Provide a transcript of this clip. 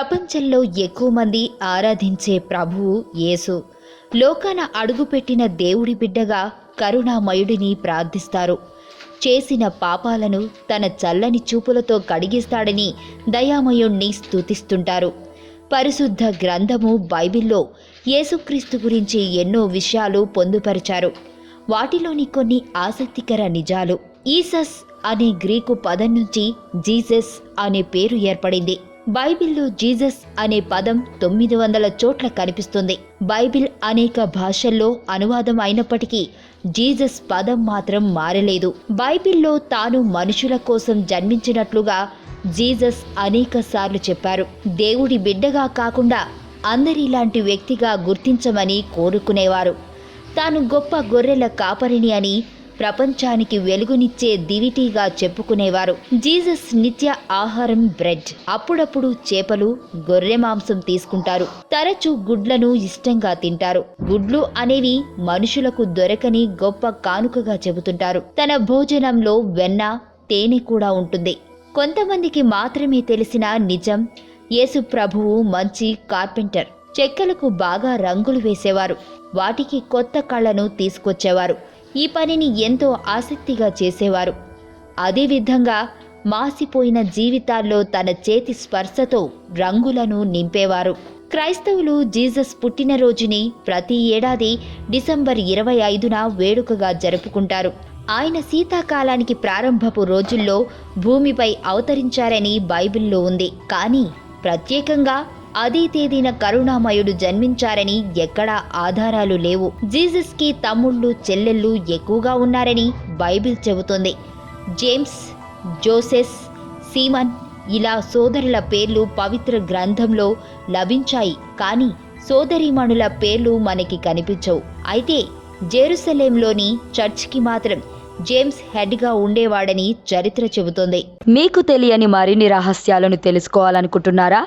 ప్రపంచంలో ఎక్కువ మంది ఆరాధించే ప్రభువు యేసు. లోకాన అడుగుపెట్టిన దేవుడి బిడ్డగా కరుణామయుడిని ప్రార్థిస్తారు. చేసిన పాపాలను తన చల్లని చూపులతో కడిగిస్తాడని దయామయుణ్ణి స్తుతిస్తుంటారు. పరిశుద్ధ గ్రంథము బైబిల్లో యేసుక్రీస్తు గురించి ఎన్నో విషయాలు పొందుపరిచారు. వాటిలోని కొన్ని ఆసక్తికర నిజాలు. ఈసస్ అనే గ్రీకు పదం నుంచి జీసస్ అనే పేరు ఏర్పడింది. బైబిల్లో జీసస్ అనే పదం తొమ్మిది వందల చోట్ల కనిపిస్తుంది. బైబిల్ అనేక భాషల్లో అనువాదం అయినప్పటికీ జీసస్ పదం మాత్రం మారలేదు. బైబిల్లో తాను మనుషుల కోసం జన్మించినట్లుగా జీసస్ అనేక సార్లు చెప్పారు. దేవుడి బిడ్డగా కాకుండా అందరిలాంటి వ్యక్తిగా గుర్తించమని కోరుకునేవారు. తాను గొప్ప గొర్రెల కాపరిని అని ప్రపంచానికి వెలుగునిచ్చే దివిటీగా చెప్పుకునేవారు. జీసస్ నిత్య ఆహారం బ్రెడ్. అప్పుడప్పుడు చేపలు గొర్రె మాంసం తీసుకుంటారు. తరచూ గుడ్లను ఇష్టంగా తింటారు. గుడ్లు అనేవి మనుషులకు దొరకని గొప్ప కానుకగా చెబుతుంటారు. తన భోజనంలో వెన్న తేనె కూడా ఉంటుంది. కొంతమందికి మాత్రమే తెలిసిన నిజం యేసు ప్రభువు మంచి కార్పెంటర్. చెక్కలకు బాగా రంగులు వేసేవారు. వాటికి కొత్త కళ్ళను తీసుకొచ్చేవారు. ఈ పనిని ఎంతో ఆసక్తిగా చేసేవారు. అదేవిధంగా మాసిపోయిన జీవితాల్లో తన చేతి స్పర్శతో రంగులను నింపేవారు. క్రైస్తవులు జీసస్ పుట్టినరోజుని ప్రతి ఏడాది డిసెంబర్ ఇరవై ఐదున వేడుకగా జరుపుకుంటారు. ఆయన శీతాకాలానికి ప్రారంభపు రోజుల్లో భూమిపై అవతరించారని బైబిల్లో ఉంది. కానీ ప్రత్యేకంగా అదే తేదీన కరుణామయుడు జన్మించారని ఎక్కడా ఆధారాలు లేవు. జీసస్కి తమ్ముళ్ళు చెల్లెళ్ళు ఎక్కువగా ఉన్నారని బైబిల్ చెబుతుంది. జేమ్స్ జోసెస్ సీమన్ ఇలా సోదరుల పేర్లు పవిత్ర గ్రంథంలో లభించాయి. కానీ సోదరీమణుల పేర్లు మనకి కనిపించవు. అయితే జెరూసలేంలోని చర్చ్కి మాత్రం జేమ్స్ హెడ్గా ఉండేవాడని చరిత్ర చెబుతోంది. మీకు తెలియని మరిన్ని రహస్యాలను తెలుసుకోవాలనుకుంటున్నారా?